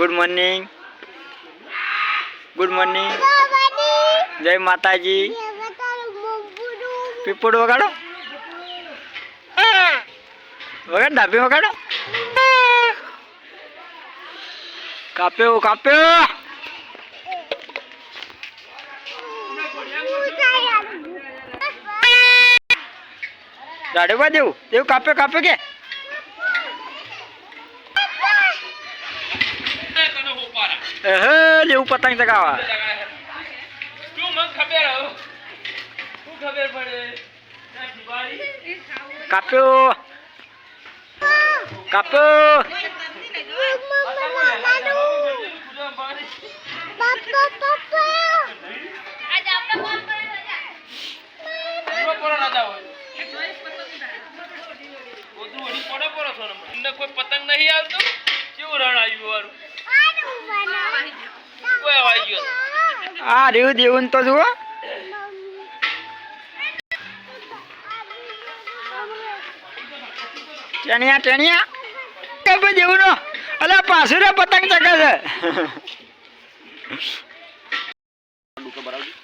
Good morning good morning જય માતાજી પીપોડ વગાડો વગાડ ડાબી વગાડો કાપ્યો કાપ્યો દાડેવા દેવું દેવું કાપ્યો કાપ્યો કે એહે લેવું પતંગ ચગાવા. હો? કાપ્યો. કાપ્યો. કોઈ પતંગ નહીં આવતો? કેવું રણ આવ્યું ગયો આ રેવું દેવું ને તો જુઓ. ટેણિયા ટેણિયા. કે ભાઈ દેવું નો અલે પાછું રે પતંગ ચગે છે.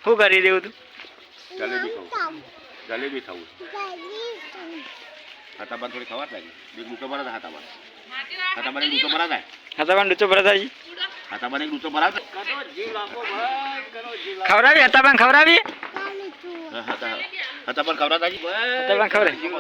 શું કરી દેવું તું? જલેબી ખાવું. જલેબી ખાવું. હાથાબાન થોડી ખવા થાય એક ડૂચો ભરા હાથાબાન હાથાબાન એક ડૂચો ભરા થાય. હા તમે ડૂચો ભરતાજી હાથાબાન એક ડૂચો ભરા ખવડાવી હતા પણ ખવડાવી હાથાબાન ખવરા થાય હતા પણ ખવડાવી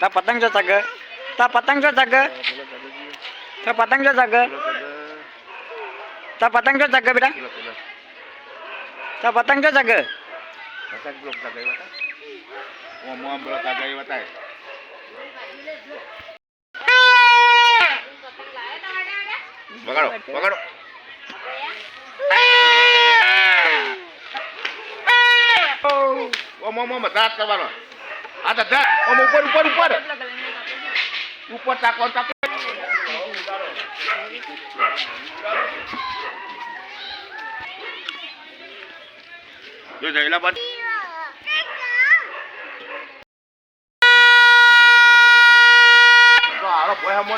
તા પતંગ જો ચગે તા પતંગ જો ચગે તા પતંગ જો ચગે તા પતંગ જો ચગે બેટા તા પતંગ જો ચગે પતંગ ગઈ વતા ઓમ ઓમ પેલો તા ગઈ વતા વગાડો વગાડો ઓમ ઓમ ઓમ, દાંત કરવાનો. આ તો દાંત. ઓમ, ઉપર ઉપર ઉપર. ઉપર તાકો તાકો જો જઈલા બાદ તો આરો ભોય મો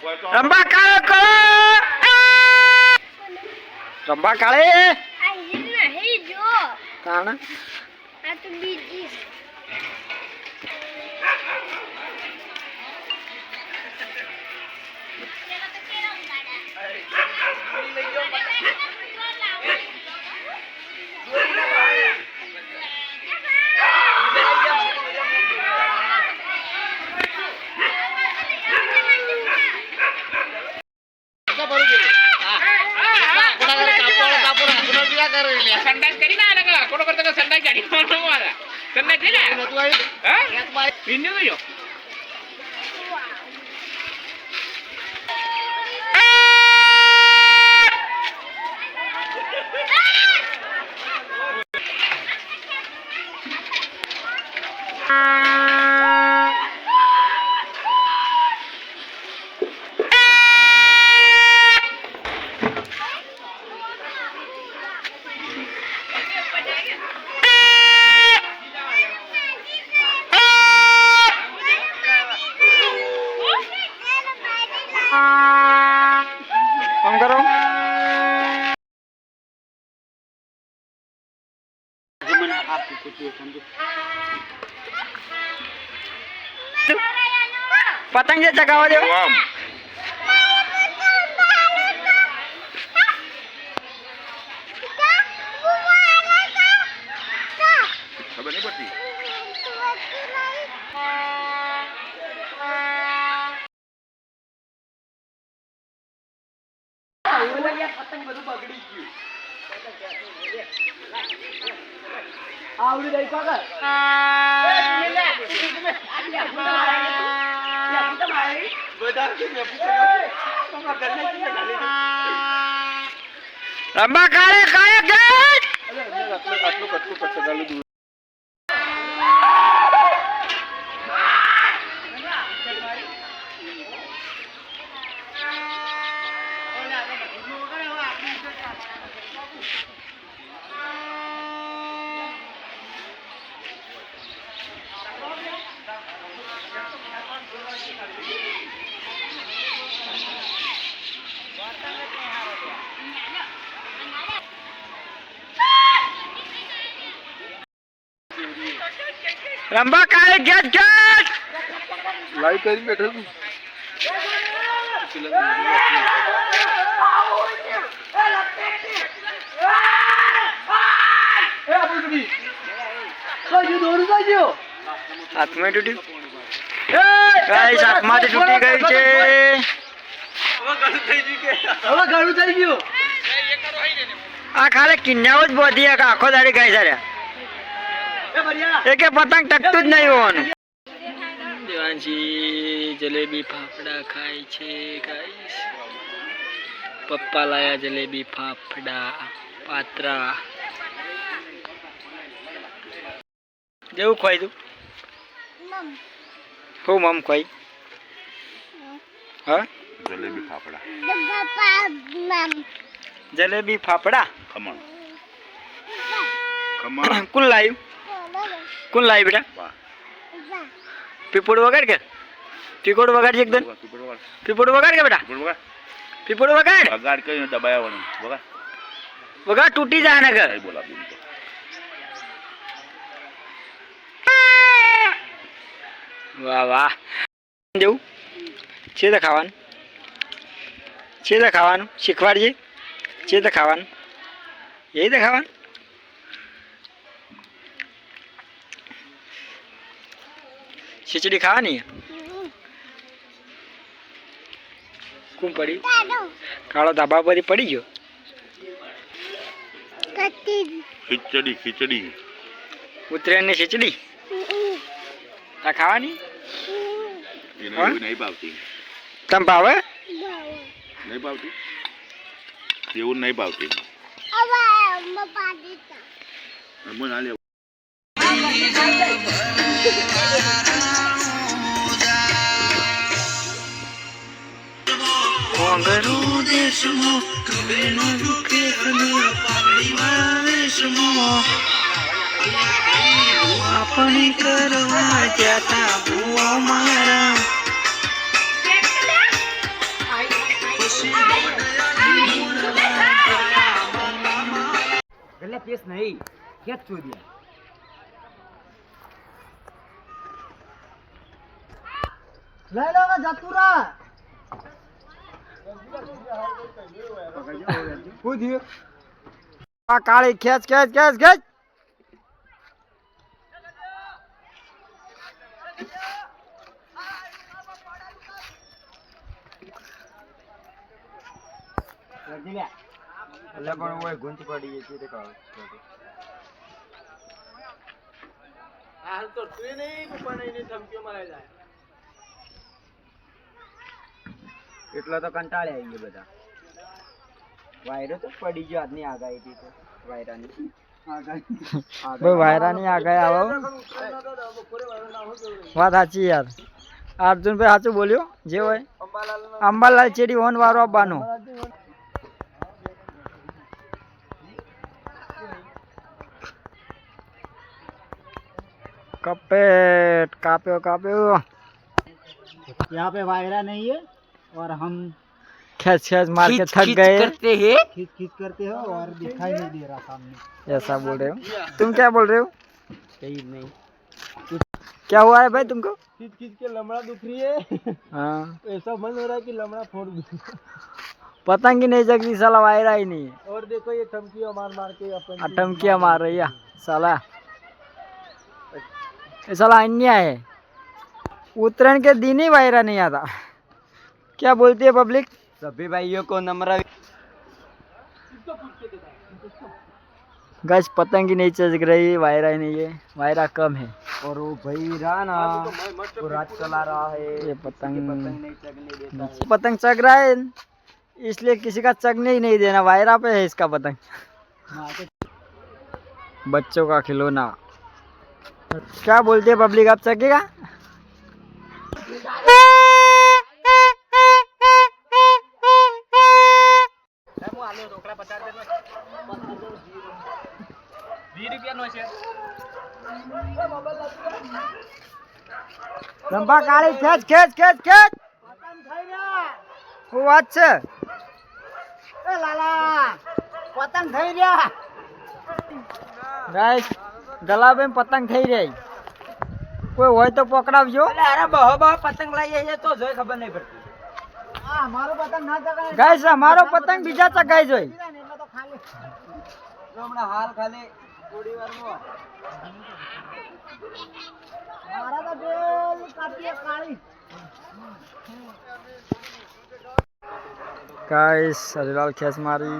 ભોય તો રંબા કાળે કાળે કાળે તાણ સંડાસ કરી ના લગા કોનો કરતા સંડાસ ગાડી નો મારા સંડાસ છે ને? હા? વિન્ડો ગયો ફોન પતંગ જે ચગાવવા દો ઓમ ખબર નહીં પડતી આવડી દઈ કાકા રંબા કાળે કાળે ગેટ આટલું કાય ગેટ ગેટ! લાઈવ કરી બેઠો છું. હાથમાં તૂટ્યું ગાઈસ હાથમાંથી તૂટી ગઈ છે. આ ખાલી કિન્યાઓ જ બોધી એક આખો દાડી ગાય સાર્યા એકે પતંગ ટકતું જ નહીં હોવાનું. દેવાનજી જલેબી ફાફડા ખાય છે ગાઈસ પપ્પા લાયા જલેબી ફાફડા પાત્રા. જેવું ખોઈ તું? હું મમ ખોઈ હા? જલેબી ફાફડા. જલેબી ફાફડા? ખમણ. ખમણ. કુલ લાવ્યું કોણ લાવ્યું બેટા વાહ પીપોડ વગાડ કે પીપોડ વગાડ છે એકદમ તું બરોબર પીપોડ વગાડ કે બેટા બરોબર પીપોડ વગાડ બગાડ કરીને દબાવવાનું બગા વગાડ તૂટી જાય ને ઘર કઈ બોલાવ્યું તો વાહ વાહ જેવું છે તો ખાવાનું છે તો ખાવાનું શીખવાડજે છે તો ખાવાનું એ તો ખાવાનું ખીચડી ખાવાની? કું પડી? કાળો ધાબા પર પડી ગયો? ખીચડી ખીચડી. ઉત્તરાયણની ખીચડી? આ ખાવાની? નહીં ભાવતી. તમ ભાવે? નહીં ભાવતી? એવું નહીં ભાવતી. ઘોંઘરું દેશમાં કબીરનો દુખે અને પાઘડીમાં વેશમાં આપણી કરવા જતા ભૂવા મારા ગલે પેસ નહીં ખેત ચોદ્યા લઈ જતુરા. શું થયું આ કાળી ખેંચ ખેંચ ખેંચ ખેંચ. એટલે પણ હું ગુંચ પડી ગઈ છે તે હાલ તો તું નહીં પણ એની ધમકીઓ મરાઈ જાય. એટલો તો કંટાળે આવી ગયો બધા. વાયરો તો પડી ગયો આજની આગાહીથી તો વાયરાની. વાત સાચી યાર. અર્જુનભાઈ સાચું બોલ્યો? જે હોય. અંબાલાલ ચેડી ઓન વારો આપવાનો. કપેટ કાપ્યો કાપ્યો. યહાં પે વાયરા નહીં હે? और हम खेच खेच मार के थक गए। करते हैं। खींच खींच करते हो और दिखाई नहीं दे रहा सामने। ऐसा बोल रहे हो? तुम क्या बोल रहे हो? सही नहीं क्या हुआ है भाई तुमको? खींच खींच के लमड़ा दुख रही है। हाँ। ऐसा मन हो रहा है कि लमड़ा फोड़ दूँ। पतंग ही नहीं जगती साला वायरा ही नहीं। है और देखो ये टमकियाँ मार मार के अपन अटमकिया मार रही है साला। ये साला अन्याय है। उत्तरायण के दिन ही वायरा नहीं आता। क्या बोलती है पब्लिक? सभी भाइयों को नम्र गज पतंग ही नहीं चग रही वायरा ही नहीं है वायरा कम है। और वो भाई रहा ना वो रात चला रहा है। ये पतंग पतंग नहीं पतंग चग रहा है इसलिए किसी का चगने ही नहीं देना वायरा पे है इसका पतंग। हाँ, तो बच्चों का खिलौना। क्या बोलते हैं पब्लिक आप चगेगा? રંભા કાળી ખેંચ ખેંચ ખેંચ ખેંચ. શું વાત છે? એ લાલા પતંગ થઈ રહ્યા. ગાઈસ ગલાબેન પતંગ થઈ રહી કોઈ હોય તો પકડાવજો. અરે બહો બહો પતંગ લઈ આવીએ તો જોઈ ખબર નહીં પડતી હા મારો પતંગ ના ચગાય ગાઈસ અમારો પતંગ બીજા ચગાઈ જોઈ. ખેસ હમણાં હાલ ખાલી થોડી વારમાં મારા તો બેલ કાપીએ કાળી. ગાઈસ હરિલાલ ખેંચ મારી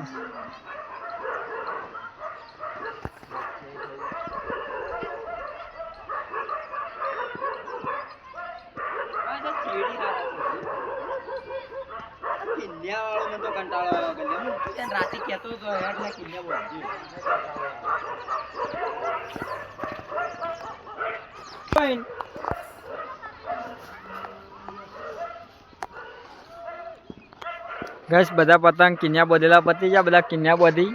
કિન્યા વાળો મને તો કંટાળો આવ્યો ગલ્લે હું રાતે કહેતો હતો હેડ ના કિન્યા બોલ ગાઈસ બધા પતંગ કિન્યા બધેલા પતી ગયા બધા કિન્યા બધી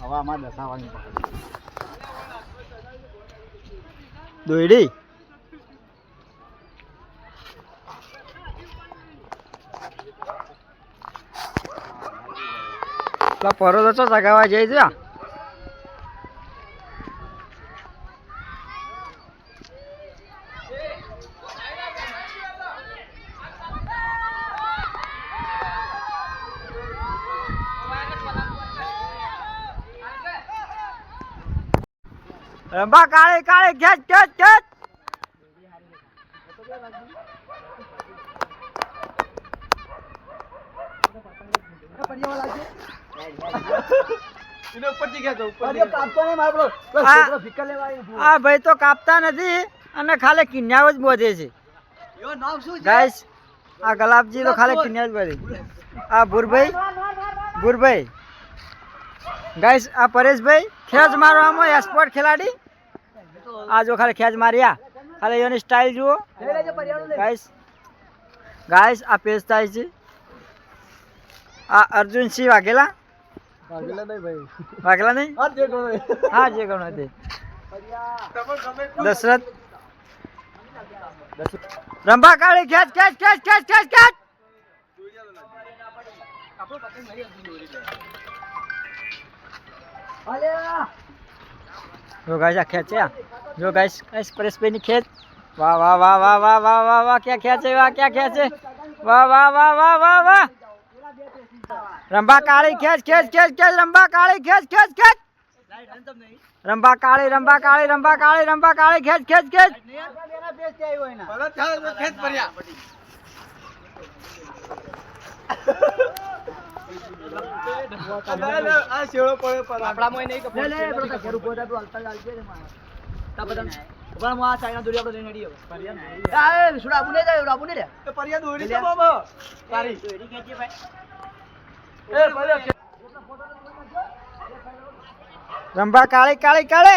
હવામાં દસાવાની દોયડી પેલા પરો તો ચો ચગાવવા જાય છે રંબા કાળે કાળે ખેંચ ખેંચ ખેંચ એને ઉપરથી ખેંચો, ઉપરથી અરે કાળે કાળે ઘેટ ઘેટ ઘેટ. આ- છોકરો ફિક્કર લેવા ભાઈ તો કાપતા નથી અને ખાલી કિન્યાઓ જ બોધે છે. એનું નામ શું છે? ગાઈસ આ ગલાબજી તો ખાલી કિન્યા જ બોધે આ ભૂરભાઈ ભૂરભાઈ. ગાઈસ આ પરેશભાઈ ખેંચ મારવામાં એક્સપર્ટ ખેલાડી. આ જો ખાલી ખેંચ માર્યા. ખાલી એની સ્ટાઇલ જુઓ. ગાઈસ ગાઈસ આ પેજ થાય છે. આ અર્જુનસિંહ વાઘેલા. ભાગેલા નહીં ભાઈ. વાઘેલા નહીં. હા જે ગણો તે. દશરથ. રંભા કાળી ખેંચ ખેંચ ખેંચ ખેંચ ખેંચ ખેંચ. અલ્યા જો ગાઈસ આ ખેંચ્યા જો ગાઈસ ગાઈસ પરેશભાઈ ની ખેંચ વાહ વાહ વાહ વાહ વાહ વાહ વાહ વાહ ક્યાં ખેંચે વાહ ક્યાં ખેંચે વાહ વાહ વાહ વાહ વાહ વાહ રંભા કાળી ખેંચ ખેંચ ખેંચ ખેંચ રંભા કાળી ખેંચ ખેંચ ખેંચ રંભા કાળી રંભા કાળી રંભા કાળી રંભા કાળી ખેંચ ખેંચ ખેંચ ખેંચ. આ. રંભા કાળે કાળે કાળે.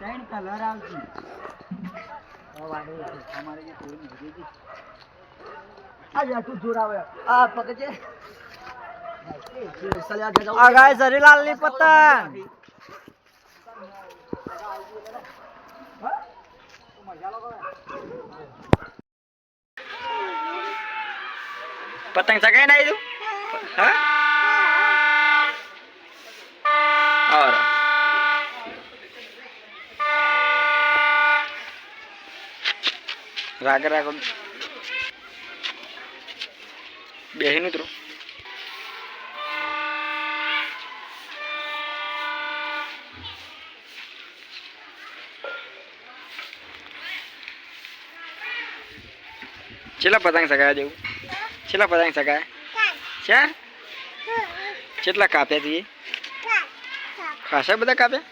ત્રણ કલર આવશે. અમારે જે કોઈ નથી આ પતંગ. સગાઈ નાઈ દઉં હા? રાગ રાગ. બેહી મિત્રો કેટલા પતંગ સગાયા જેવું? કેટલા પતંગ સગાયા? ચાર? કેટલા કાપ્યા તી ખાસા બધા કાપ્યા?